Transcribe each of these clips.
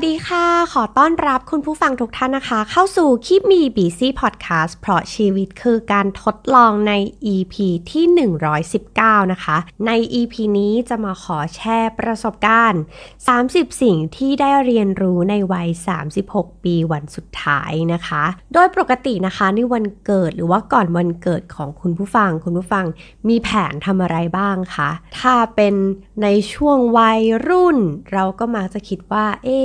วัสดีค่ะ ขอต้อนรับคุณผู้ฟังทุกท่านนะคะ เข้าสู่คลิปมีบีซี่พอดแคสต์เพราะชีวิตคือการทดลองใน EP ที่ 119 นะคะ ใน EP นี้จะมาขอแชร์ประสบการณ์ 30 สิ่งที่ได้เรียนรู้ในวัย 36 ปีวันสุดท้ายนะคะ โดยปกตินะคะในวันเกิดหรือว่าก่อนวันเกิดของคุณผู้ฟัง คุณผู้ฟังมีแผนทำอะไรบ้างคะถ้าเป็นในช่วงวัยรุ่น เราก็มักจะคิดว่าเอ๊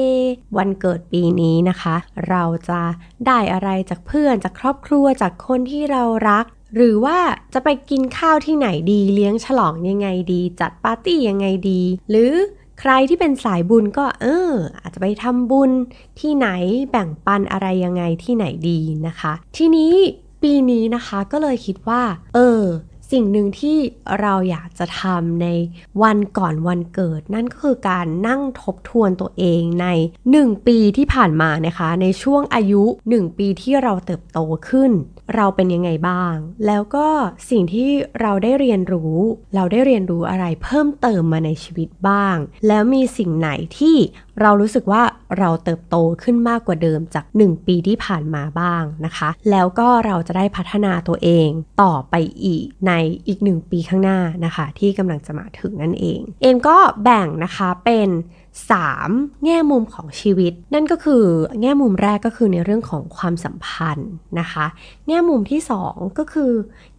วันเกิดปีนี้นะคะ เราจะได้อะไรจากเพื่อนจากครอบครัวจากคนที่เรารัก หรือว่าจะไปกินข้าวที่ไหนดีเลี้ยงฉลองยังไงดี จัดปาร์ตี้ยังไงดี หรือใครที่เป็นสายบุญก็เออ อาจจะไปทำบุญที่ไหนแบ่งปันอะไรยังไงที่ไหนดีนะคะ ทีนี้ปีนี้นะคะก็เลยคิดว่า เออ สิ่งหนึ่งที่เราอยากจะทำในวันก่อนวันเกิด นั่นก็คือการนั่งทบทวนตัวเองใน 1 ปีที่ผ่านมานะคะ ในช่วงอายุ 1 ปีที่เราเติบโตขึ้น เราเป็นยังไงบ้าง แล้วก็สิ่งที่เราได้เรียนรู้ เราได้เรียนรู้อะไรเพิ่มเติมมาในชีวิตบ้าง แล้วมีสิ่งไหนที่เรารู้สึกว่าเราเติบโตขึ้นมากกว่าเดิมจาก 1 ปีที่ผ่านมาบ้างนะคะ แล้วก็เราจะได้พัฒนาตัวเองต่อไปอีกในอีก 1 ปีข้างหน้านะคะ ที่กำลังจะมาถึงนั่นเอง เอมก็แบ่งนะคะเป็น 3 แง่มุมของชีวิต นั่นก็คือแง่มุมแรกก็คือในเรื่องของความสัมพันธ์นะคะ แง่มุมที่ 2 ก็คือ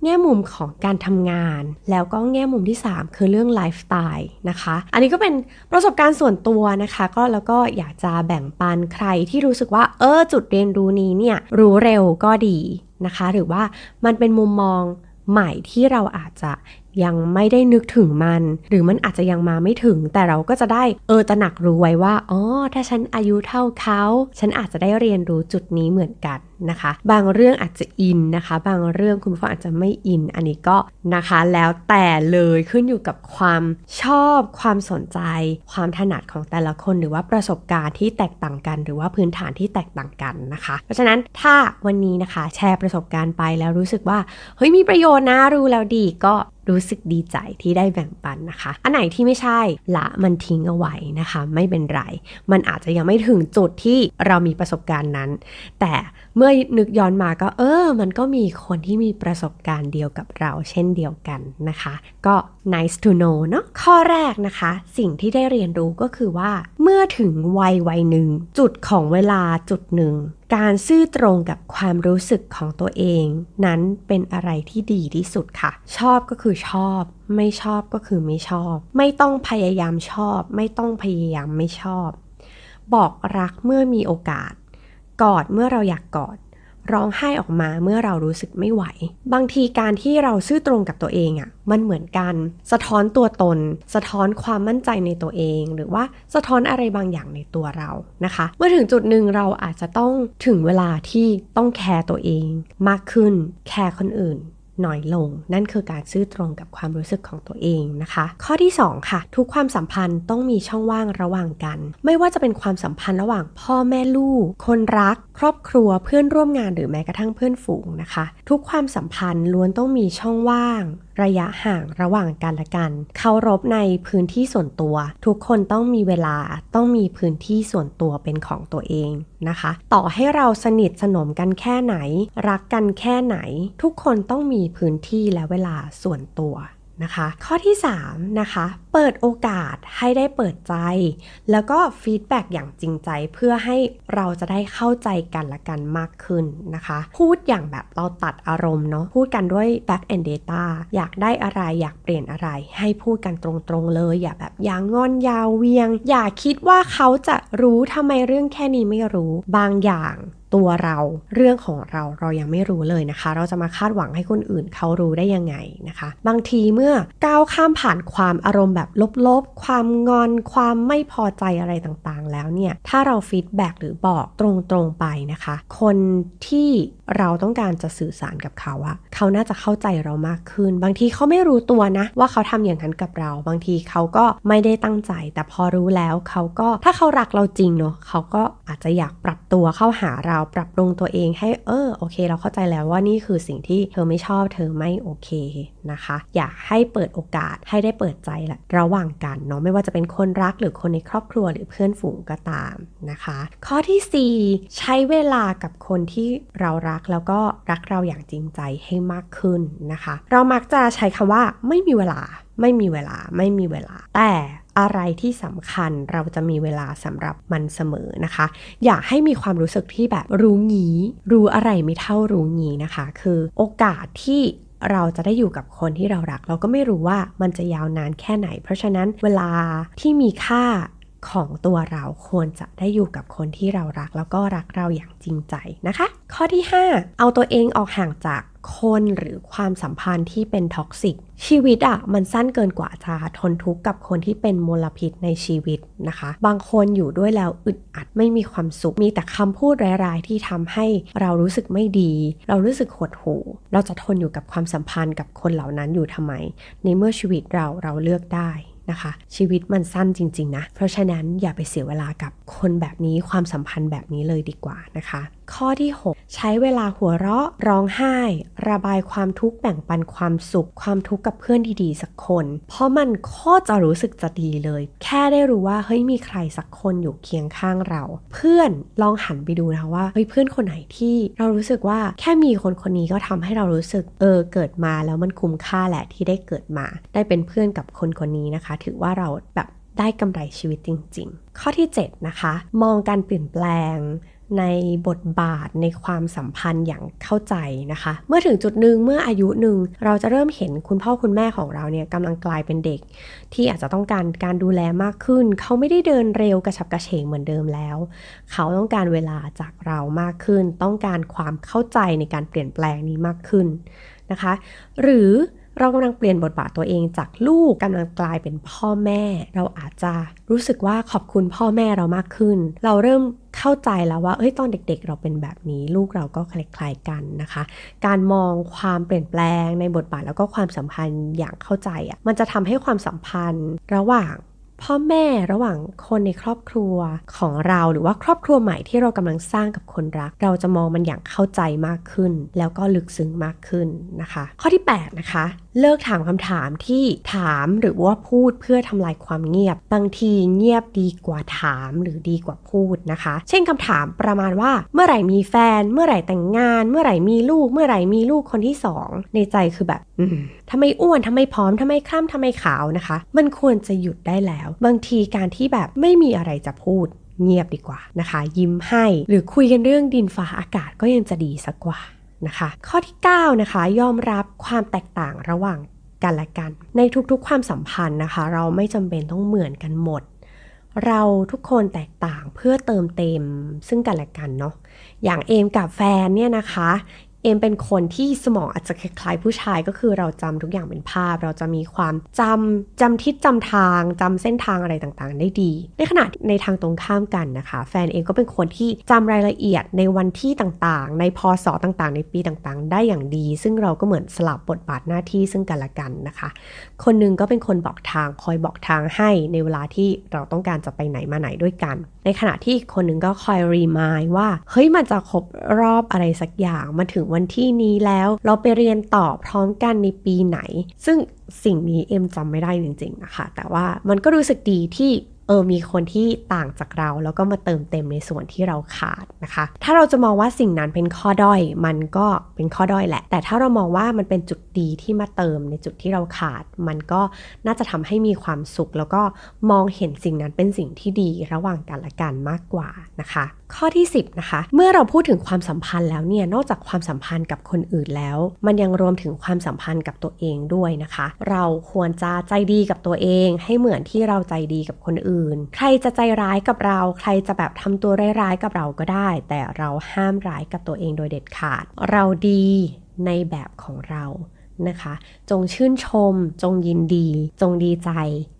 แง่มุมของการทำงาน แล้วก็แง่มุมที่ 3 คือเรื่องไลฟ์สไตล์นะคะ อันนี้ก็เป็นประสบการณ์ส่วนตัวนะคะ ก็แล้วก็อยากจะแบ่งปันใครที่รู้สึกว่าเออจุดเรียนรู้นี้เนี่ยรู้เร็วก็ดีนะคะ หรือว่ามันเป็นมุมมองใหม่ที่เราอาจจะ ยังไม่ได้นึกถึงมัน หรือมันอาจจะยังมาไม่ถึง แต่เราก็จะได้เออตระหนักรู้ไว้ว่าอ๋อถ้าฉันอายุเท่าเขา ฉันอาจจะได้เรียนรู้จุดนี้เหมือนกันนะคะ บางเรื่องอาจจะอินนะคะ บางเรื่องคุณผู้ฟังอาจจะไม่อิน อันนี้ก็นะคะแล้วแต่เลยขึ้นอยู่กับความชอบความสนใจ ความถนัดของแต่ละคนหรือว่าประสบการณ์ที่แตกต่างกัน หรือว่าพื้นฐานที่แตกต่างกันนะคะ เพราะฉะนั้นถ้าวันนี้นะคะ แชร์ประสบการณ์ไปแล้วรู้สึกว่าเฮ้ยมีประโยชน์นะรู้แล้วดีก็ รู้สึกดีใจที่ได้แบ่งปันนะคะ อันไหนที่ไม่ใช่ละมันทิ้งเอาไว้นะคะ ไม่เป็นไร มันอาจจะยังไม่ถึงจุดที่เรามีประสบการณ์นั้น แต่เมื่อนึกย้อนมาก็เออ มันก็มีคนที่มีประสบการณ์เดียวกับเรา เช่นเดียวกันนะคะ ก็ nice to know เนาะข้อแรกนะคะ สิ่งที่ได้เรียนรู้ก็คือว่า เมื่อถึงวัยวัยหนึ่งจุดของเวลาจุดหนึ่ง การซื่อตรงกับความรู้สึกของตัวเอง นั้นเป็นอะไรที่ดีที่สุดค่ะ ชอบก็คือชอบ ไม่ชอบก็คือไม่ชอบ ไม่ต้องพยายามชอบ ไม่ต้องพยายามไม่ชอบ บอกรักเมื่อมีโอกาส กอดเมื่อเราอยากกอด ร้องไห้ออกมาเมื่อเรารู้สึกไม่ไหว บางทีการที่เราซื่อตรงกับตัวเองอะ่ะมันเหมือนกัน สะท้อนตัวตน สะท้อนความมั่นใจในตัวเอง หรือว่าสะท้อนอะไรบางอย่างในตัวเรานะคะ เมื่อถึงจุดหนึ่งเราอาจจะต้องถึงเวลาที่ต้องแคร์ตัวเอง มากขึ้นแคร์คนอื่น น้อยลง นั่นคือการซื่อตรงกับความรู้สึกของตัวเองนะคะ ข้อที่ 2 ค่ะ ทุกความสัมพันธ์ต้องมีช่องว่างระหว่างกัน ไม่ว่าจะเป็นความสัมพันธ์ระหว่างพ่อแม่ลูก คนรัก ครอบครัวเพื่อนร่วมงานหรือแม้กระทั่งเพื่อนฝูงนะคะ ทุกความสัมพันธ์ล้วนต้องมีช่องว่าง ระยะห่างระหว่างกันและกัน เคารพในพื้นที่ส่วนตัว ทุกคนต้องมีเวลาต้องมีพื้นที่ส่วนตัวเป็นของตัวเองนะคะ ต่อให้เราสนิทสนมกันแค่ไหน รักกันแค่ไหน ทุกคนต้องมีพื้นที่และเวลาส่วนตัว นะคะ ข้อที่ 3 นะคะ เปิดโอกาสให้ได้เปิดใจ แล้วก็ฟีดแบ็กอย่างจริงใจเพื่อให้เราจะได้เข้าใจกันและกันมากขึ้นนะคะ พูดอย่างแบบเราตัดอารมณ์เนาะพูดกันด้วย back and data อยากได้อะไรอยากเปลี่ยนอะไร ให้พูดกันตรงๆเลย อย่าแบบยางงอนยาวเวียง อย่าคิดว่าเขาจะรู้ทำไมเรื่องแค่นี้ไม่รู้บางอย่าง ตัวเราเรื่องของเราเรายังไม่รู้เลยนะคะ เราจะมาคาดหวังให้คนอื่นเขารู้ได้ยังไงนะคะ บางทีเมื่อก้าวข้ามผ่านความอารมณ์แบบลบๆ ความงอน ความไม่พอใจอะไรต่างๆ แล้วเนี่ย ถ้าเราฟีดแบ็กหรือบอกตรงๆไปนะคะ คนที่เราต้องการจะสื่อสารกับเขาอะเขาน่าจะเข้าใจเรามากขึ้น บางทีเขาไม่รู้ตัวนะ ว่าเขาทำอย่างนั้นกับเรา บางทีเขาก็ไม่ได้ตั้งใจ แต่พอรู้แล้วเขาก็ถ้าเขารักเราจริงเนาะเขาก็อาจจะอยากปรับตัวเข้าหาเราปรับปรุงตัวเองให้เออโอเค เราเข้าใจแล้วว่านี่คือสิ่งที่เธอไม่ชอบเธอไม่โอเคนะคะ อยากให้เปิดโอกาสให้ได้เปิดใจแหละระหว่างกันเนาะไม่ว่าจะเป็นคนรักหรือคนในครอบครัวหรือเพื่อนฝูงก็ตามนะคะ ข้อที่ 4 ใช้เวลากับคนที่เรารักแล้วก็รักเราอย่างจริงใจให้มากขึ้นนะคะ เรามักจะใช้คำว่าไม่มีเวลาไม่มีเวลาไม่มีเวลา แต่ อะไรที่สำคัญเราจะมีเวลาสำหรับมันเสมอนะคะ อยากให้มีความรู้สึกที่แบบรู้งี้ รู้อะไรไม่เท่ารู้งี้นะคะ คือโอกาสที่เราจะได้อยู่กับคนที่เรารัก เราก็ไม่รู้ว่ามันจะยาวนานแค่ไหน เพราะฉะนั้นเวลาที่มีค่า ของตัวเราควรจะได้อยู่กับคนที่เรารัก แล้วก็รักเราอย่างจริงใจนะคะ ข้อที่ 5 เอาตัวเองออกห่างจากคนหรือความสัมพันธ์ที่เป็นท็อกซิกชีวิตอะ่ะมันสั้นเกินกว่าจะทนทุกข์กับคนที่เป็นมลพิษในชีวิตนะคะ บางคนอยู่ด้วยแล้วอึดอัดไม่มีความสุขมีแต่คำพูดร้ายๆที่ทำให้เรารู้สึกไม่ดี เรารู้สึกหดหู่เราจะทนอยู่กับความสัมพันธ์กับคนเหล่านั้นอยู่ทำไม ในเมื่อชีวิตเราเราเลือกได้ นะคะ ชีวิตมันสั้นจริง ๆ นะ เพราะฉะนั้นอย่าไปเสียเวลากับคนแบบนี้ความสัมพันธ์แบบนี้เลยดีกว่านะคะข้อที่ 6 ใช้เวลาหัวเราะ ร้องไห้ ระบายความทุกข์แบ่งปันความสุข ความทุกข์กับเพื่อนดีๆ สักคน เพราะมันโคตรจะรู้สึกจะดีเลย แค่ได้รู้ว่าเฮ้ยมีใครสักคนอยู่เคียงข้างเรา เพื่อนลองหันไปดูนะว่าเฮ้ยเพื่อนคนไหนที่เรารู้สึกว่าแค่มีคนคนนี้ก็ทำให้เรารู้สึกเออเกิดมาแล้วมันคุ้มค่าแหละที่ได้เกิดมา ได้เป็นเพื่อนกับคนคนนี้นะคะ ถือว่าเราแบบได้กำไรชีวิตจริง ๆ ข้อที่ 7 นะคะ มองการเปลี่ยนแปลง ในบทบาทในความสัมพันธ์อย่างเข้าใจนะคะ เมื่อถึงจุดหนึ่งเมื่ออายุหนึ่งเราจะเริ่มเห็นคุณพ่อคุณแม่ของเราเนี่ยกำลังกลายเป็นเด็ก ที่อาจจะต้องการการดูแลมากขึ้น เขาไม่ได้เดินเร็วกระฉับกระเฉงเหมือนเดิมแล้ว เขาต้องการเวลาจากเรามากขึ้น ต้องการความเข้าใจในการเปลี่ยนแปลงนี้มากขึ้นนะคะ หรือ เรากำลังเปลี่ยนบทบาทตัวเองจากลูกกำลังกลายเป็นพ่อแม่ เราอาจจะรู้สึกว่าขอบคุณพ่อแม่เรามากขึ้น เราเริ่มเข้าใจแล้วว่าเอ้ยตอนเด็กๆ เราเป็นแบบนี้ ลูกเราก็คล้ายๆกันนะคะ การมองความเปลี่ยนแปลงในบทบาทแล้วก็ความสัมพันธ์อย่างเข้าใจอะ่ะมันจะทำให้ความสัมพันธ์ระหว่างพ่อแม่ระหว่างคนในครอบครัวของเราหรือว่าครอบครัวใหม่ที่เรากำลังสร้างกับคนรัก เราจะมองมันอย่างเข้าใจมากขึ้น แล้วก็ลึกซึ้งมากขึ้นนะคะ ข้อที่ 8 นะคะ เลิกถามคำถามที่ถามหรือว่าพูดเพื่อทำลายความเงียบ บางทีเงียบดีกว่าถามหรือดีกว่าพูดนะคะ เช่นคำถามประมาณว่า เมื่อไหร่มีแฟน เมื่อไหร่แต่งงาน เมื่อไหร่มีลูก เมื่อไหร่มีลูกคนที่สองในใจคือแบบอืมทำไมอ้วนทำไมผอมทำไมคล้ำทำไมขาวนะคะ มันควรจะหยุดได้แล้ว บางทีการที่แบบไม่มีอะไรจะพูดเงียบดีกว่านะคะ ยิ้มให้ หรือคุยกันเรื่องดินฟ้าอากาศก็ยังจะดีสักกว่า นะคะ ข้อที่ 9 นะคะ ยอมรับความแตกต่างระหว่างกันและกัน ในทุกๆความสัมพันธ์นะคะ เราไม่จำเป็นต้องเหมือนกันหมด เราทุกคนแตกต่างเพื่อเติมเต็มซึ่งกันและกันเนาะอย่างเอมกับแฟนเนี่ยนะคะ เอมเป็นคนที่สมองอาจจะคล้ายผู้ชายก็คือเราจำทุกอย่างเป็นภาพ เราจะมีความจำจำทิศจำทางจำเส้นทางอะไรต่างๆ ได้ดี ในขณะในทางตรงข้ามกันนะคะ แฟนเองก็เป็นคนที่จำรายละเอียดในวันที่ต่างๆ ในพศต่างๆ ในปีต่างๆ ได้อย่างดี ซึ่งเราก็เหมือนสลับบทบาทหน้าที่ซึ่งกันและกันนะคะ คนหนึงก็เป็นคนบอกทางคอยบอกทางให้ในเวลาที่เราต้องการจะไปไหนมาไหนด้วยกัน ในขณะที่อีกคนหนึงก็คอยรีมายว่าเฮ้ยมันจะครบรอบอะไรสักอย่างมาถึงวันที่นี้แล้ว เราไปเรียนต่อพร้อมกันในปีไหน ซึ่งสิ่งนี้เอ็มจำไม่ได้จริงๆนะคะ แต่ว่ามันก็รู้สึกดีที่ เออมีคนที่ต่างจากเรา แล้วก็มาเติมเต็มในส่วนที่เราขาดนะคะ ถ้าเราจะมองว่าสิ่งนั้นเป็นข้อด้อย มันก็เป็นข้อด้อยแหละ แต่ถ้าเรามองว่ามันเป็นจุดดีที่มาเติมในจุดที่เราขาด มันก็น่าจะทำให้มีความสุข แล้วก็มองเห็นสิ่งนั้นเป็นสิ่งที่ดีระหว่างกันและกันมากกว่านะคะ ข้อที่ 10นะคะเมื่อเราพูดถึงความสัมพันธ์แล้วเนี่ยนอกจากความสัมพันธ์กับคนอื่นแล้ว มันยังรวมถึงความสัมพันธ์กับตัวเองด้วยนะคะ เราควรจะใจดีกับตัวเอง ให้เหมือนที่เราใจดีกับคนอื่นใครจะใจร้ายกับเรา ใครจะแบบทำตัวร้ายๆกับเราก็ได้ แต่เราห้ามร้ายกับตัวเองโดยเด็ดขาด เราดีในแบบของเรานะคะ จงชื่นชม จงยินดี จงดีใจ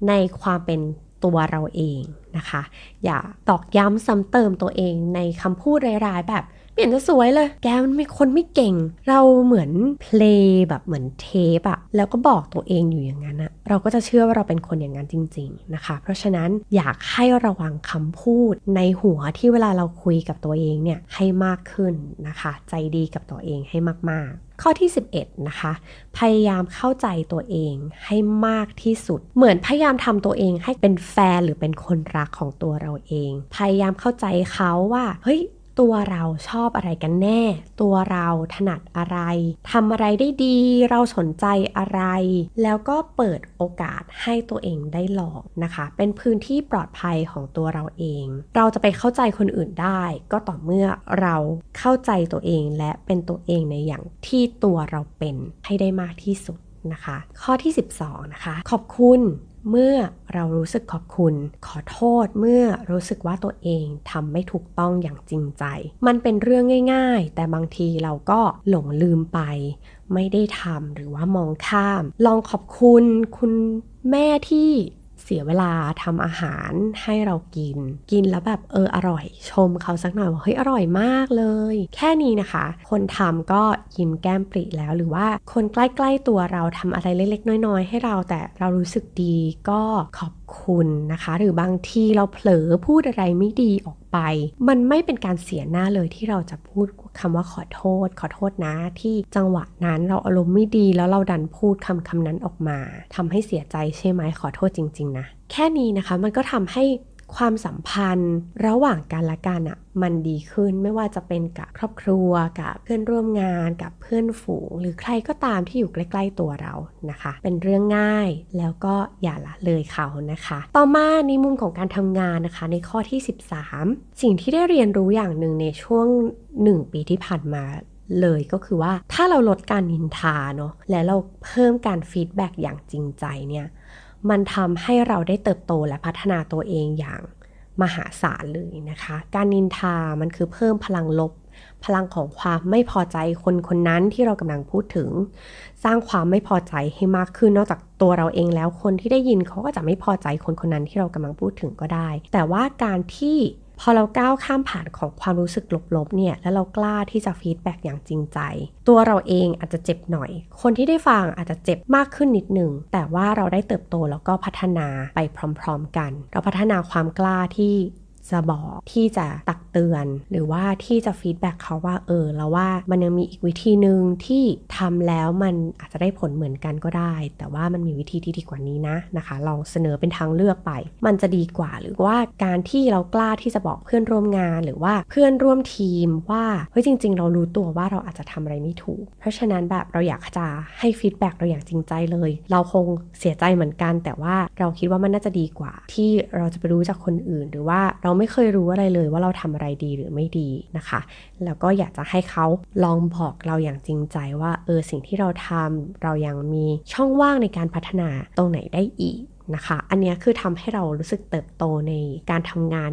ในความเป็นตัวเราเองนะคะ อย่าตอกย้ำซ้ำเติมตัวเองในคำพูดร้ายๆแบบ เปลี่ยนจะสวยเลย แกมันไม่คนไม่เก่ง เราเหมือนเพลงแบบเหมือนเทปอะแล้วก็บอกตัวเองอยู่อย่างนั้นอะเราก็จะเชื่อว่าเราเป็นคนอย่างนั้นจริง ๆนะคะ เพราะฉะนั้นอยากให้ระวังคำพูดในหัวที่เวลาเราคุยกับตัวเองเนี่ยให้มากขึ้นนะคะ ใจดีกับตัวเองให้มากๆข้อที่ 11 นะคะ พยายามเข้าใจตัวเองให้มากที่สุด เหมือนพยายามทำตัวเองให้เป็นแฟนหรือเป็นคนรักของตัวเราเอง พยายามเข้าใจเขาว่า เฮ้ย ตัวเราชอบอะไรกันแน่ ตัวเราถนัดอะไรทำอะไรได้ดี เราสนใจอะไร แล้วก็เปิดโอกาสให้ตัวเองได้ลองนะคะ เป็นพื้นที่ปลอดภัยของตัวเราเอง เราจะไปเข้าใจคนอื่นได้ ก็ต่อเมื่อเราเข้าใจตัวเองและเป็นตัวเองในอย่างที่ตัวเราเป็นให้ได้มากที่สุดนะคะ ข้อที่ 12 นะคะ ขอบคุณ เมื่อเรารู้สึกขอบคุณ ขอโทษเมื่อรู้สึกว่าตัวเองทำไม่ถูกต้องอย่างจริงใจ มันเป็นเรื่องง่าย ๆ แต่บางทีเราก็หลงลืมไป ไม่ได้ทำหรือว่ามองข้าม ลองขอบคุณคุณแม่ที่ เสียเวลาทำอาหารให้เรากิน กินแล้วแบบเอออร่อย ชมเขาสักหน่อยว่าเฮ้ยอร่อยมากเลย แค่นี้นะคะ คนทำก็ยิ้มแก้มปริแล้วหรือว่าคนใกล้ๆตัวเราทำอะไรเล็กๆ น้อยๆ ให้เราแต่เรารู้สึกดีก็ขอบ คุณนะคะ หรือบางทีเราเผลอพูดอะไรไม่ดีออกไป มันไม่เป็นการเสียหน้าเลยที่เราจะพูดคำว่าขอโทษ ขอโทษนะที่จังหวะนั้นเราอารมณ์ไม่ดีแล้วเราดันพูดคำคำนั้นออกมาทำให้เสียใจใช่ไหมขอโทษจริง ๆ นะ แค่นี้นะคะมันก็ทำให้ ความสัมพันธ์ ระหว่างกันและกันอะมันดีขึ้นไม่ว่าจะเป็นกับครอบครัวกับเพื่อนร่วมงานกับเพื่อนฝูง หรือใครก็ตามที่อยู่ใกล้ๆตัวเรานะคะ เป็นเรื่องง่ายแล้วก็อย่าละเลยเขานะคะ ต่อมาในมุมของการทำงานนะคะ ในข้อที่ 13 สิ่งที่ได้เรียนรู้อย่างหนึ่งในช่วง 1 ปีที่ผ่านมาเลยก็คือว่าถ้าเราลดการนินทาเนาะและเราเพิ่มการฟีดแบ็กอย่างจริงใจเนี่ย มันทำให้เราได้เติบโตและพัฒนาตัวเองอย่างมหาศาลเลยนะคะ การนินทามันคือเพิ่มพลังลบ พลังของความไม่พอใจคนคนนั้นที่เรากำลังพูดถึง สร้างความไม่พอใจให้มากขึ้นนอกจากตัวเราเองแล้วคนที่ได้ยินเขาก็จะไม่พอใจคนคนนั้นที่เรากำลังพูดถึงก็ได้ แต่ว่าการที่ พอเราก้าวข้ามผ่านของความรู้สึกลบๆเนี่ย แล้วเรากล้าที่จะฟีดแบ็กอย่างจริงใจ ตัวเราเองอาจจะเจ็บหน่อย คนที่ได้ฟังอาจจะเจ็บมากขึ้นนิดหนึ่ง แต่ว่าเราได้เติบโตแล้วก็พัฒนาไปพร้อมๆกัน เราพัฒนาความกล้าที่ จะบอกที่จะตักเตือน หรือว่าที่จะฟีดแบ็กเขาว่าเออแล้วว่ามันยังมีอีกวิธีหนึ่งที่ทำแล้วมันอาจจะได้ผลเหมือนกันก็ได้ แต่ว่ามันมีวิธีที่ดีกว่านี้นะนะคะ ลองเสนอเป็นทางเลือกไป มันจะดีกว่า หรือว่าการที่เรากล้าที่จะบอกเพื่อนร่วมงาน หรือว่าเพื่อนร่วมทีมว่าเฮ้ยจริง ๆ เรารู้ตัวว่าเราอาจจะทำอะไรไม่ถูก เพราะฉะนั้นแบบเราอยากจะให้ฟีดแบ็กเราอย่างจริงใจเลย เราคงเสียใจเหมือนกัน แต่ว่าเราคิดว่ามันน่าจะดีกว่า ที่เราจะไปรู้จากคนอื่น หรือว่าเราไม่เคยรู้อะไรเลยว่าเราทำอะไรดีหรือไม่ดีนะคะ แล้วก็อยากจะให้เขาลองบอกเราอย่างจริงใจว่าเออสิ่งที่เราทำเรายังมีช่องว่างในการพัฒนาตรงไหนได้อีก นะคะ อันนี้คือทำให้เรารู้สึกเติบโตในการทำงาน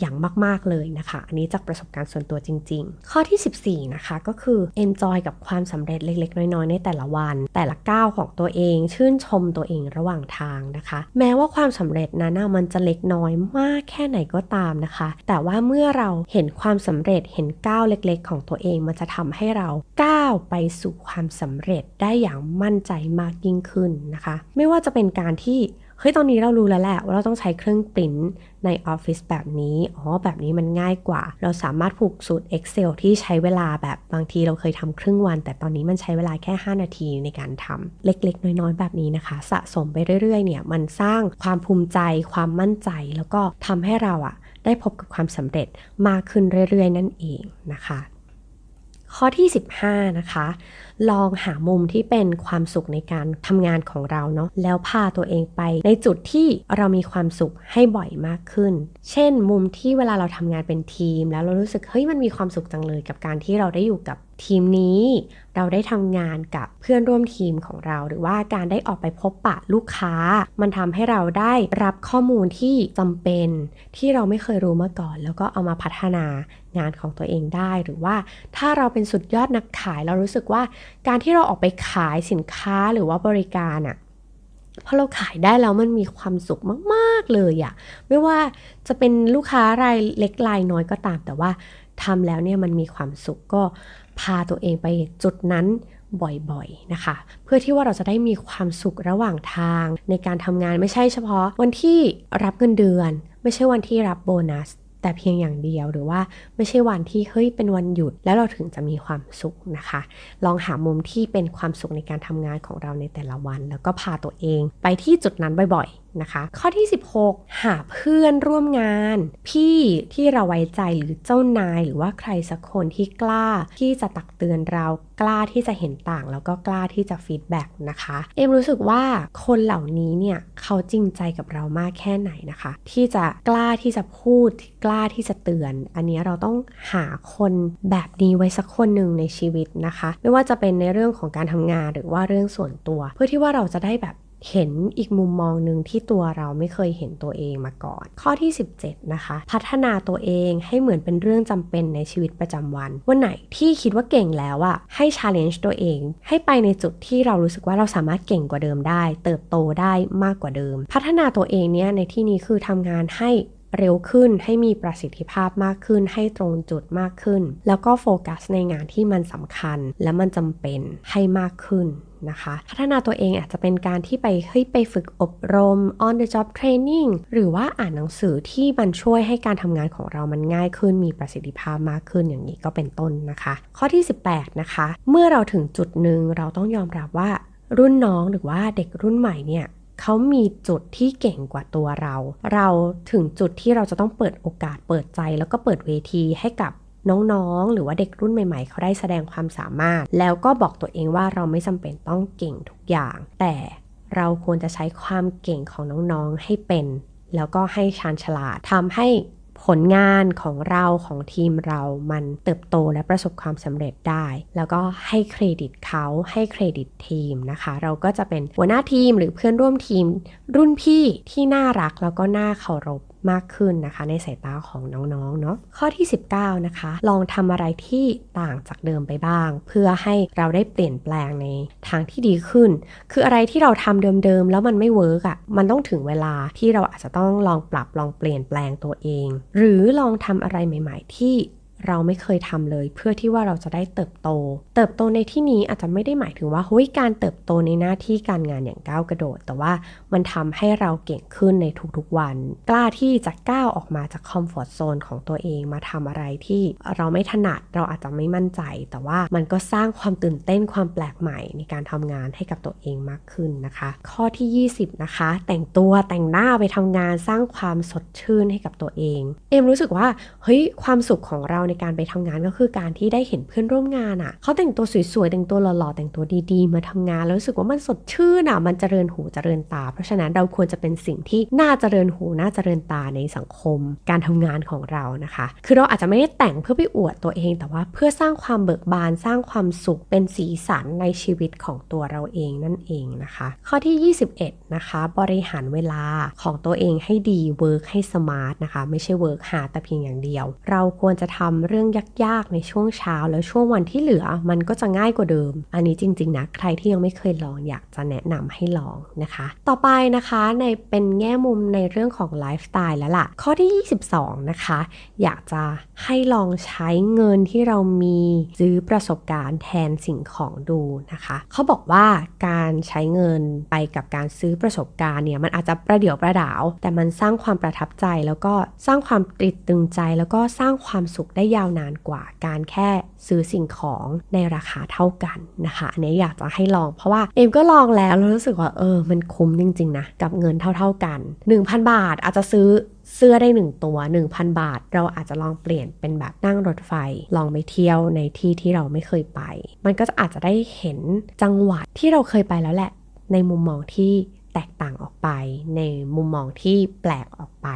อย่างมาก ๆ เลยนะคะ อันนี้จากประสบการณ์ส่วนตัวจริง ๆ ข้อที่ 14 นะคะก็คือ enjoy กับความสำเร็จเล็ก ๆ น้อย ๆ ในแต่ละวัน แต่ละก้าวของตัวเอง ชื่นชมตัวเองระหว่างทางนะคะ แม้ว่าความสำเร็จนั้นมันจะเล็กน้อยมากแค่ไหนก็ตามนะคะ แต่ว่าเมื่อเราเห็นความสำเร็จเห็นก้าวเล็ก ๆ ของตัวเอง มันจะทำให้เราก้าวไปสู่ความสำเร็จได้อย่างมั่นใจมากยิ่งขึ้นนะคะ ไม่ว่าจะเป็นการที่ เฮ้ยตอนนี้เรารู้แล้วแหละว่าเราต้องใช้เครื่องปริ้นในออฟฟิศแบบนี้ อ๋อ แบบนี้มันง่ายกว่า เราสามารถผูกสูตร Excel ที่ใช้เวลาแบบบางทีเราเคยทำครึ่งวัน แต่ตอนนี้มันใช้เวลาแค่ 5 นาทีในการทำเล็กๆ น้อยๆ แบบนี้นะคะ สะสมไปเรื่อยๆ เนี่ย มันสร้างความภูมิใจ ความมั่นใจ แล้วก็ทำให้เราอะได้พบกับความสำเร็จมากขึ้นเรื่อยๆ นั่นเองนะคะ ข้อที่ 15 นะคะ ลองหามุมที่เป็นความสุขในการทำงานของเราเนาะแล้วพาตัวเองไป ในจุดที่เรามีความสุขให้บ่อยมากขึ้น เช่น มุมที่เวลาเราทำงานเป็นทีม แล้วเรารู้สึกเฮ้ยมันมีความสุขจังเลยกับการที่เราได้อยู่กับ ทีมนี้เราได้ทำงานกับเพื่อนร่วมทีมของเรา หรือว่าการได้ออกไปพบปะลูกค้า มันทำให้เราได้รับข้อมูลที่จำเป็น ที่เราไม่เคยรู้มาก่อน แล้วก็เอามาพัฒนางานของตัวเองได้ หรือว่าถ้าเราเป็นสุดยอดนักขาย เรารู้สึกว่าการที่เราออกไปขายสินค้าหรือว่าบริการอะพอเราขายได้แล้วมันมีความสุขมากๆเลยอะไม่ว่าจะเป็นลูกค้ารายเล็กรายน้อยก็ตามแต่ว่าทำแล้วเนี่ยมันมีความสุขก็ พาตัวเองไปจุดนั้นบ่อยๆนะคะ เพื่อที่ว่าเราจะได้มีความสุขระหว่างทาง ในการทำงานไม่ใช่เฉพาะ วันที่รับเงินเดือน ไม่ใช่วันที่รับโบนัส แต่เพียงอย่างเดียวหรือว่าไม่ใช่วันที่เฮ้ยเป็นวันหยุด แล้วเราถึงจะมีความสุขนะคะ ลองหามุมที่เป็นความสุขในการทำงานของเราในแต่ละวัน แล้วก็พาตัวเองไปที่จุดนั้นบ่อยๆ นะคะ ข้อที่ 16 หาเพื่อนร่วมงาน พี่ที่เราไว้ใจหรือเจ้านายหรือว่าใครสักคนที่กล้าที่จะตักเตือนเรากล้าที่จะเห็นต่าง แล้วก็กล้าที่จะฟีดแบ็กนะคะ เอ็มรู้สึกว่าคนเหล่านี้เนี่ยเขาจริงใจกับเรามากแค่ไหนนะคะ ที่จะกล้าที่จะพูดกล้าที่จะเตือน อันนี้เราต้องหาคนแบบนี้ไว้สักคนหนึ่งในชีวิตนะคะ ไม่ว่าจะเป็นในเรื่องของการทำงานหรือว่าเรื่องส่วนตัว เพื่อที่ว่าเราจะได้แบบ เห็นอีกมุมมองหนึ่งที่ตัวเราไม่เคยเห็นตัวเองมาก่อน ข้อที่ 17 นะคะ พัฒนาตัวเองให้เหมือนเป็นเรื่องจำเป็นในชีวิตประจำวัน วันไหนที่คิดว่าเก่งแล้วอะให้ challenge ตัวเอง ให้ไปในจุดที่เรารู้สึกว่าเราสามารถเก่งกว่าเดิมได้ เติบโตได้มากกว่าเดิม พัฒนาตัวเองเนี่ยในที่นี้คือทำงานให้ เร็วขึ้นให้มีประสิทธิภาพมากขึ้น ให้ตรงจุดมากขึ้น แล้วก็โฟกัสในงานที่มันสำคัญและมันจำเป็นให้มากขึ้นนะคะพัฒนาตัวเองอาจจะเป็นการที่ไปเฮ้ยไปฝึกอบรม on the job training หรือว่าอ่านหนังสือที่มันช่วยให้การทำงานของเรามันง่ายขึ้น มีประสิทธิภาพมากขึ้นอย่างนี้ก็เป็นต้นนะคะ ข้อที่ 18 นะคะ เมื่อเราถึงจุดหนึ่งเราต้องยอมรับว่ารุ่นน้องหรือว่าเด็กรุ่นใหม่เนี่ย เขามีจุดที่เก่งกว่าตัวเรา เราถึงจุดที่เราจะต้องเปิดโอกาสเปิดใจ แล้วก็เปิดเวทีให้กับน้องๆ หรือว่าเด็กรุ่นใหม่ ๆ เขาได้แสดงความสามารถ แล้วก็บอกตัวเองว่าเราไม่จำเป็นต้องเก่งทุกอย่าง แต่เราควรจะใช้ความเก่งของน้องๆ ให้เป็น แล้วก็ให้ชาญฉลาดทำให้ ผลงานของเราของทีมเรามันเติบโตและประสบความสำเร็จได้ แล้วก็ให้เครดิตเขาให้เครดิตทีมนะคะ เราก็จะเป็นหัวหน้าทีมหรือเพื่อนร่วมทีม รุ่นพี่ที่น่ารักแล้วก็น่าเคารพ มากขึ้นนะคะ ในสายตาของน้องๆเนาะข้อที่ 19 นะคะ ลองทำอะไรที่ต่างจากเดิมไปบ้าง เพื่อให้เราได้เปลี่ยนแปลงในทางที่ดีขึ้น คืออะไรที่เราทำเดิมๆ แล้วมันไม่เวิร์กอะ่ะมันต้องถึงเวลาที่เราอาจจะต้องลองปรับลองเปลี่ยนแปลงตัวเอง หรือลองทำอะไรใหม่ ๆ ที่เราไม่เคยทำเลย เพื่อที่ว่าเราจะได้เติบโตเติบโตในที่นี้อาจจะไม่ได้หมายถึงว่าเฮ้ยการเติบโตในหน้าที่การงานอย่างก้าวกระโดด แต่ว่ามันทำให้เราเก่งขึ้นในทุกๆวัน กล้าที่จะก้าวออกมาจากคอมฟอร์ทโซนของตัวเองมาทำอะไรที่เราไม่ถนัดเราอาจจะไม่มั่นใจ แต่ว่ามันก็สร้างความตื่นเต้นความแปลกใหม่ในการทำงานให้กับตัวเองมากขึ้นนะคะ ข้อที่ 20 นะคะ แต่งตัวแต่งหน้าไปทำงานสร้างความสดชื่นให้กับตัวเอง เอ็มรู้สึกว่าเฮ้ยความสุขของเราในการไปทำงานก็คือการที่ได้เห็นเพื่อนร่วมงานอะ่ะเขาแต่งตัวสวยๆ แต่งตัวหล่อๆ แต่งตัวดีๆ มาทำงานแล้วรู้สึกว่ามันสดชื่นอะ มันเจริญหูเจริญตา เพราะฉะนั้นเราควรจะเป็นสิ่งที่น่าเจริญหูน่าเจริญตาในสังคม การทำงานของเรานะคะ คือเราอาจจะไม่ได้แต่งเพื่อไปอวดตัวเอง แต่ว่าเพื่อสร้างความเบิกบานสร้างความสุขเป็นสีสันในชีวิตของตัวเราเองนั่นเองนะคะ ข้อที่ 21 นะคะ บริหารเวลาของตัวเองให้ดีเวิร์กให้สมาร์ทนะคะ ไม่ใช่เวิร์กหาแต่เพียงอย่างเดียว เราควรจะทำเรื่องยากๆในช่วงเช้าแล้วช่วงวันที่เหลือมันก็จะง่ายกว่าเดิม อันนี้จริง ๆ นะ ใครที่ยังไม่เคยลองอยากจะแนะนำให้ลองนะคะ ต่อไปนะคะในเป็นแง่มุมในเรื่องของไลฟ์สไตล์แล้วล่ะ ข้อที่ 22 นะคะ อยากจะให้ลองใช้เงินที่เรามีซื้อประสบการณ์แทนสิ่งของดูนะคะ เขาบอกว่าการใช้เงินไปกับการซื้อประสบการณ์เนี่ยมันอาจจะประเดี๋ยวประดาว แต่มันสร้างความประทับใจแล้วก็สร้างความติดตึงใจ แล้วก็สร้างความสุขได้ยาวนานกว่าการแค่ ซื้อสิ่งของในราคาเท่ากันนะคะอันนี้อยากจะให้ลองเพราะว่าเอ็มก็ลองแล้วแล้วรู้สึกว่าเออมันคุ้มจริงๆนะกับเงินเท่า ๆกัน 1,000 บาทอาจจะซื้อเสื้อได้ 1 ตัว 1,000 บาท เราอาจจะลองเปลี่ยนเป็นแบบนั่งรถไฟ ลองไปเที่ยวในที่ที่เราไม่เคยไป มันก็จะอาจจะได้เห็นจังหวัดที่เราเคยไปแล้วแหละ ในมุมมองที่ แตกต่างออกไป ในมุมมองที่แปลกออกไป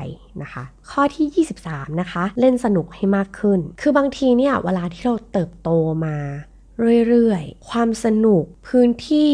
นะคะ ข้อที่ 23 นะคะ เล่นสนุกให้มากขึ้น คือบางทีเนี่ยเวลาที่เราเติบโตมาเรื่อยๆ ความสนุกพื้นที่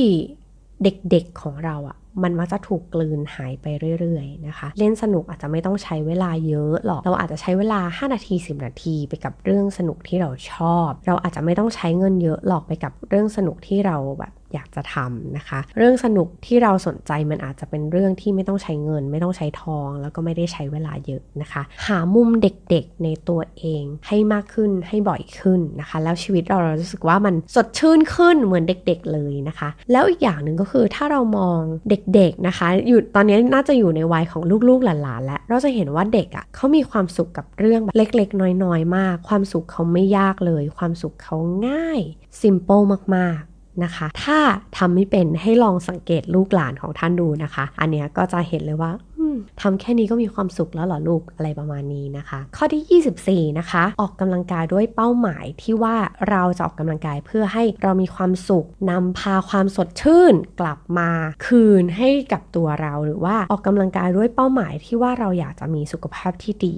เด็กๆของเราอะมันมักจะถูกกลืนหายไปเรื่อยๆนะคะ เล่นสนุกอาจจะไม่ต้องใช้เวลาเยอะหรอก เราอาจจะใช้เวลา 5 นาที 10 นาทีไปกับเรื่องสนุกที่เราชอบ เราอาจจะไม่ต้องใช้เงินเยอะหรอกไปกับเรื่องสนุกที่เราแบบ อยากจะทำนะคะ เรื่องสนุกที่เราสนใจมันอาจจะเป็นเรื่องที่ไม่ต้องใช้เงิน ไม่ต้องใช้ทอง แล้วก็ไม่ได้ใช้เวลาเยอะนะคะ หามุมเด็กๆในตัวเองให้มากขึ้นให้บ่อยขึ้นนะคะ แล้วชีวิตเราเรารู้สึกว่ามันสดชื่นขึ้นเหมือนเด็กๆเลยนะคะ แล้วอีกอย่างหนึ่งก็คือถ้าเรามองเด็กๆนะคะ อยู่ตอนนี้น่าจะอยู่ในวัยของลูกๆหลานๆแล้วเราจะเห็นว่าเด็กอะ่ะเขามีความสุขกับเรื่องแบบเล็กๆ น้อยๆ มาก ความสุขเขาไม่ยากเลย ความสุขเขาง่ายซิมเปิลมากๆ นะคะ ถ้าทำไม่เป็นให้ลองสังเกตลูกหลานของท่านดูนะคะ อันเนี้ยก็จะเห็นเลยว่าทำแค่นี้ก็มีความสุขแล้วเหรอลูกอะไรประมาณนี้นะคะ ข้อที่ 24 นะคะ ออกกำลังกายด้วยเป้าหมายที่ว่าเราจะออกกำลังกายเพื่อให้เรามีความสุขนำพาความสดชื่นกลับมาคืนให้กับตัวเราหรือว่าออกกำลังกายด้วยเป้าหมายที่ว่าเราอยากจะมีสุขภาพที่ดี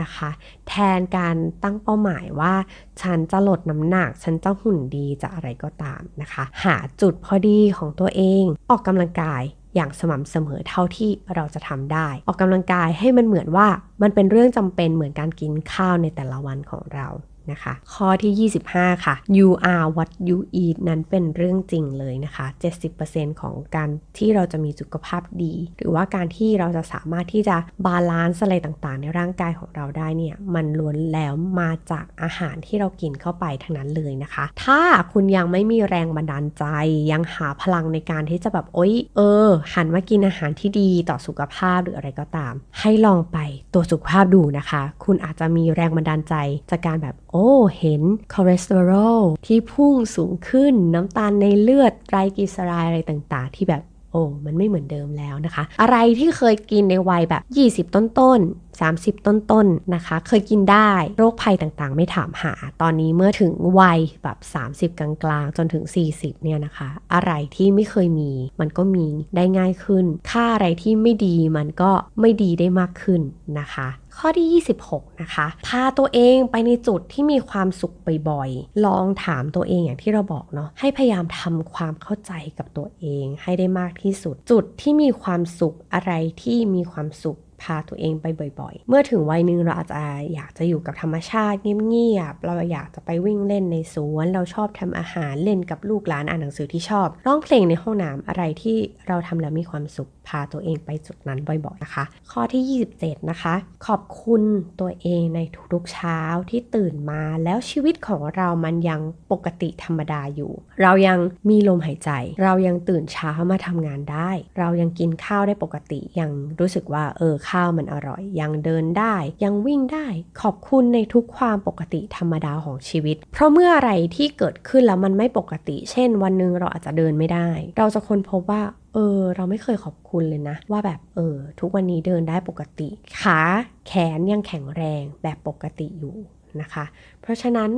นะคะ แทนการตั้งเป้าหมายว่า ฉันจะลดน้ำหนัก ฉันจะหุ่นดีจะอะไรก็ตามนะคะ หาจุดพอดีของตัวเอง ออกกำลังกายอย่างสม่ำเสมอเท่าที่เราจะทำได้ ออกกำลังกายให้มันเหมือนว่ามันเป็นเรื่องจำเป็นเหมือนการกินข้าวในแต่ละวันของเรา นะคะ ข้อที่ 25 ค่ะ you are what you eat นั้นเป็นเรื่องจริงเลยนะคะ 70%ของการที่เราจะมีสุขภาพดี หรือว่าการที่เราจะสามารถที่จะบาลานซ์อะไรต่างๆ ในร่างกายของเราได้เนี่ย มันล้วนแล้วมาจากอาหารที่เรากินเข้าไปทั้งนั้นเลยนะคะ ถ้าคุณยังไม่มีแรงบันดาลใจ ยังหาพลังในการที่จะแบบโอ๊ยเออ หันมากินอาหารที่ดีต่อสุขภาพหรืออะไรก็ตาม ให้ลองไปตัวสุขภาพดูนะคะ คุณอาจจะมีแรงบันดาลใจจากการแบบโอ้ เห็นคอเลสเตอรอลที่พุ่งสูงขึ้นน้ำตาลในเลือดไตรกลีเซอไรด์อะไรต่างๆ ที่แบบโอ้มันไม่เหมือนเดิมแล้วนะคะ อะไรที่เคยกินในวัยแบบ 20 ต้นๆ30 ต้นๆนนะคะ เคยกินได้โรคภัยต่างๆ ไม่ถามหา ตอนนี้เมื่อถึงวัยแบบ 30 กลางๆ จนถึง 40 เนี่ยนะคะ อะไรที่ไม่เคยมีมันก็มีได้ง่ายขึ้น ค่าอะไรที่ไม่ดีมันก็ไม่ดีได้มากขึ้นนะคะ ข้อที่ 26 นะคะ พาตัวเองไปในจุดที่มีความสุขบ่อยๆ ลองถามตัวเองอย่างที่เราบอกเนาะ ให้พยายามทำความเข้าใจกับตัวเองให้ได้มากที่สุด จุดที่มีความสุขอะไรที่มีความสุขพาตัวเองไปบ่อยๆ เมื่อถึงวัยหนึ่งเราอาจจะอยากจะอยู่กับธรรมชาติเงียบๆ เราอยากจะไปวิ่งเล่นในสวน เราชอบทำอาหารเล่นกับลูกหลานอ่านหนังสือที่ชอบ ร้องเพลงในห้องน้ำอะไรที่เราทำแล้วมีความสุข พาตัวเองไปจุดนั้นบ่อยๆนะคะ ข้อที่ 27 นะคะ ขอบคุณตัวเองในทุกๆเช้าที่ตื่นมาแล้วชีวิตของเรามันยังปกติธรรมดาอยู่ เรายังมีลมหายใจ เรายังตื่นเช้ามาทำงานได้ เรายังกินข้าวได้ปกติ ยังรู้สึกว่าเออข้าวมันอร่อย ยังเดินได้ ยังวิ่งได้ ขอบคุณในทุกความปกติธรรมดาของชีวิต เพราะเมื่ออะไรที่เกิดขึ้นแล้วมันไม่ปกติ เช่น วันหนึ่งเราอาจจะเดินไม่ได้ เราจะค้นพบว่า เออเราไม่เคยขอบคุณเลยนะ ว่าแบบเออทุกวันนี้เดินได้ปกติ ขาแขนยังแข็งแรงแบบปกติอยู่นะคะ เพราะฉะนั้น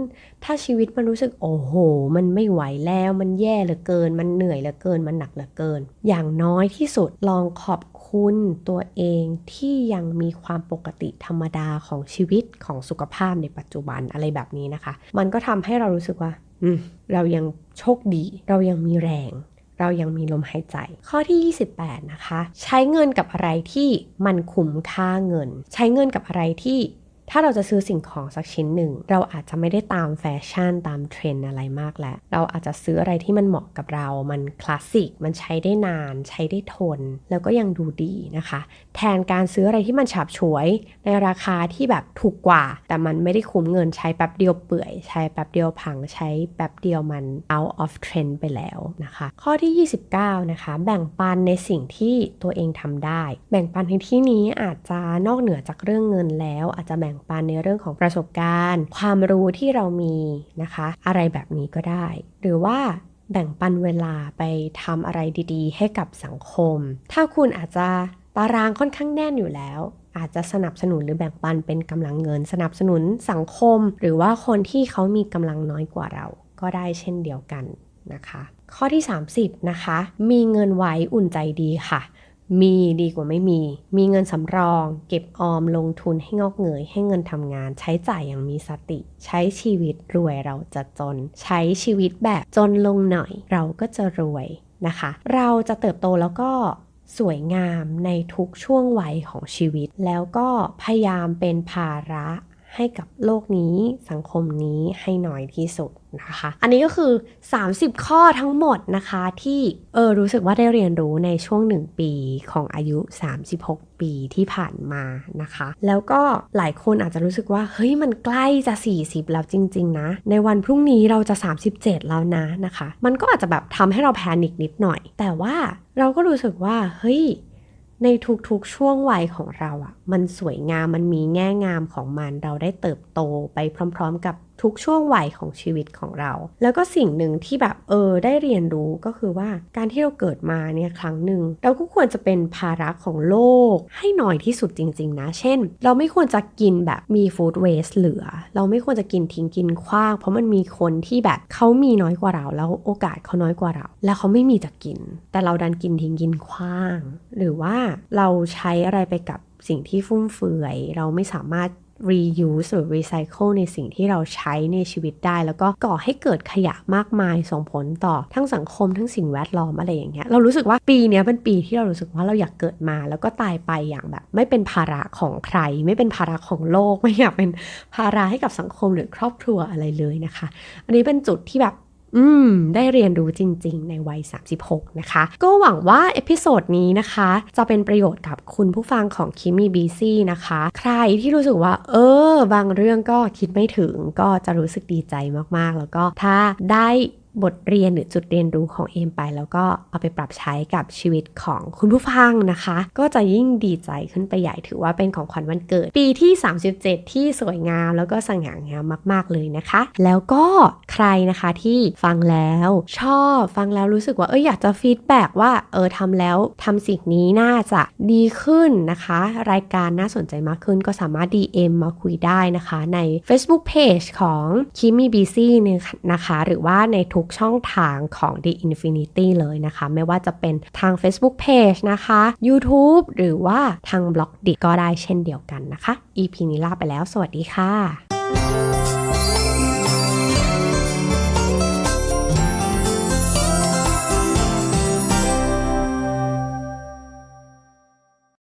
ถ้าชีวิตมันรู้สึกโอ้โห มันไม่ไหวแล้วมันแย่เหลือเกิน มันเหนื่อยเหลือเกิน มันหนักเหลือเกิน อย่างน้อยที่สุดลองขอบคุณตัวเองที่ยังมีความปกติธรรมดาของชีวิตของสุขภาพในปัจจุบันอะไรแบบนี้นะคะ มันก็ทำให้เรารู้สึกว่าอืมเรายังโชคดี เรายังมีแรง เรายังมีลมหายใจ ข้อที่ 28 นะคะ ใช้เงินกับอะไรที่มันคุ้มค่าเงิน ใช้เงินกับอะไรที่ ถ้าเราจะซื้อสิ่งของสักชิ้นหนึ่ง เราอาจจะไม่ได้ตามแฟชั่นตามเทรนอะไรมากแล้ว เราอาจจะซื้ออะไรที่มันเหมาะกับเรา มันคลาสสิก มันใช้ได้นาน ใช้ได้ทน แล้วก็ยังดูดีนะคะ แทนการซื้ออะไรที่มันฉาบฉวย ในราคาที่แบบถูกกว่า แต่มันไม่ได้คุ้มเงินใช้แป๊บเดียวเปื่อย ใช้แป๊บเดียวพัง ใช้แป๊บเดียวมัน out of trend ไปแล้วนะคะ ข้อที่ 29 นะคะ แบ่งปันในสิ่งที่ตัวเองทำได้ แบ่งปันในที่นี้อาจจะนอกเหนือจากเรื่องเงินแล้ว อาจจะแบ่งปันในเรื่องของประสบการณ์ ความรู้ที่เรามีนะคะ อะไรแบบนี้ก็ได้ หรือว่าแบ่งปันเวลาไปทำอะไรดีๆ ให้กับสังคม ถ้าคุณอาจจะตารางค่อนข้างแน่นอยู่แล้ว อาจจะสนับสนุนหรือแบ่งปันเป็นกำลังเงิน สนับสนุนสังคม หรือว่าคนที่เขามีกำลังน้อยกว่าเรา ก็ได้เช่นเดียวกันนะคะ ข้อที่ 30 นะคะ มีเงินไว้อุ่นใจดีค่ะ มีดีกว่าไม่มี มีเงินสำรอง เก็บออมลงทุนให้งอกเงย ให้เงินทำงาน ใช้จ่ายอย่างมีสติ ใช้ชีวิตรวยเราจะจน ใช้ชีวิตแบบจนลงหน่อย เราก็จะรวยนะคะ เราจะเติบโตแล้วก็สวยงามในทุกช่วงวัยของชีวิต แล้วก็พยายามเป็นภาระ ให้กับโลกนี้สังคมนี้ให้น้อยที่สุดนะคะ อันนี้ก็คือ 30 ข้อทั้งหมดนะคะที่เออรู้สึกว่าได้เรียนรู้ในช่วง 1 ปีของอายุ 36 ปีที่ผ่านมานะคะ แล้วก็หลายคนอาจจะรู้สึกว่าเฮ้ยมันใกล้จะ 40 แล้วจริง ๆ นะ ในวันพรุ่งนี้เราจะ 37 แล้วนะนะคะ มันก็อาจจะแบบทำให้เราแพนิคนิดหน่อย แต่ว่าเราก็รู้สึกว่าเฮ้ย ในทุกๆช่วงวัยของเราอะ่ะ มันสวยงามมันมีแง่งามของมัน เราได้เติบโตไปพร้อม ๆ กับ ทุกช่วงวัยของชีวิตของเรา แล้วก็สิ่งหนึ่งที่แบบเออได้เรียนรู้ก็คือว่าการที่เราเกิดมาเนี่ยครั้งหนึ่งเราก็ควรจะเป็นภาระของโลกให้น้อยที่สุดจริง ๆ นะ เช่น เราไม่ควรจะกินแบบมีฟู้ดเวสเหลือ เราไม่ควรจะกินทิ้งกินขว้าง เพราะมันมีคนที่แบบเขามีน้อยกว่าเรา แล้วโอกาสเขาน้อยกว่าเรา แล้วเขาไม่มีจะกิน แต่เราดันกินทิ้งกินขว้าง หรือว่าเราใช้อะไรไปกับสิ่งที่ฟุ่มเฟือย เราไม่สามารถ reuse หรือ recycle ในสิ่งที่เราใช้ในชีวิตได้ แล้วก็ก่อให้เกิดขยะมากมายส่งผลต่อทั้งสังคมทั้งสิ่งแวดล้อมอะไรอย่างเงี้ยเรารู้สึกว่าปีนี้เป็นปีที่เรารู้สึกว่าเราอยากเกิดมา แล้วก็ตายไปอย่างแบบ ไม่เป็นภาระของใคร ไม่เป็นภาระของโลก ไม่อยากเป็นภาระให้กับสังคมหรือครอบครัวอะไรเลยนะคะ อันนี้เป็นจุดที่แบบ อืม ได้เรียนรู้จริง ๆ ในวัย 36 นะคะ ก็หวังว่าเอพิโซดนี้นะคะ จะเป็นประโยชน์กับคุณผู้ฟังของคิมี่บีซี่นะคะ ใครที่รู้สึกว่า เออ บางเรื่องก็คิดไม่ถึงก็จะรู้สึกดีใจมากๆ แล้วก็ถ้าได้ บทเรียนหรือจุดเรียนรู้ของเอมไป แล้วก็เอาไปปรับใช้กับชีวิตของคุณผู้ฟังนะคะ ก็จะยิ่งดีใจขึ้นไปใหญ่ถือว่าเป็นของขวัญวันเกิด ปีที่ 37 ที่สวยงามแล้วก็สง่างามมาก ๆ เลยนะคะ แล้วก็ใครนะคะที่ฟังแล้วชอบฟังแล้วรู้สึกว่าเอออยากจะฟีดแบ็กว่าเออทำแล้วทำสิ่งนี้น่าจะดีขึ้นนะคะ รายการน่าสนใจมากขึ้นก็สามารถ DM มาคุยได้นะคะ ใน Facebook Page ของ Kimi BC นะคะ หรือว่าในทุกช่องทางของ The Infinity เลยนะคะ ไม่ว่าจะเป็นทาง Facebook Page นะคะ YouTube หรือว่าทางบล็อกดิก็ได้เช่นเดียวกันนะคะ EP นี้ลาไปแล้ว สวัสดีค่ะ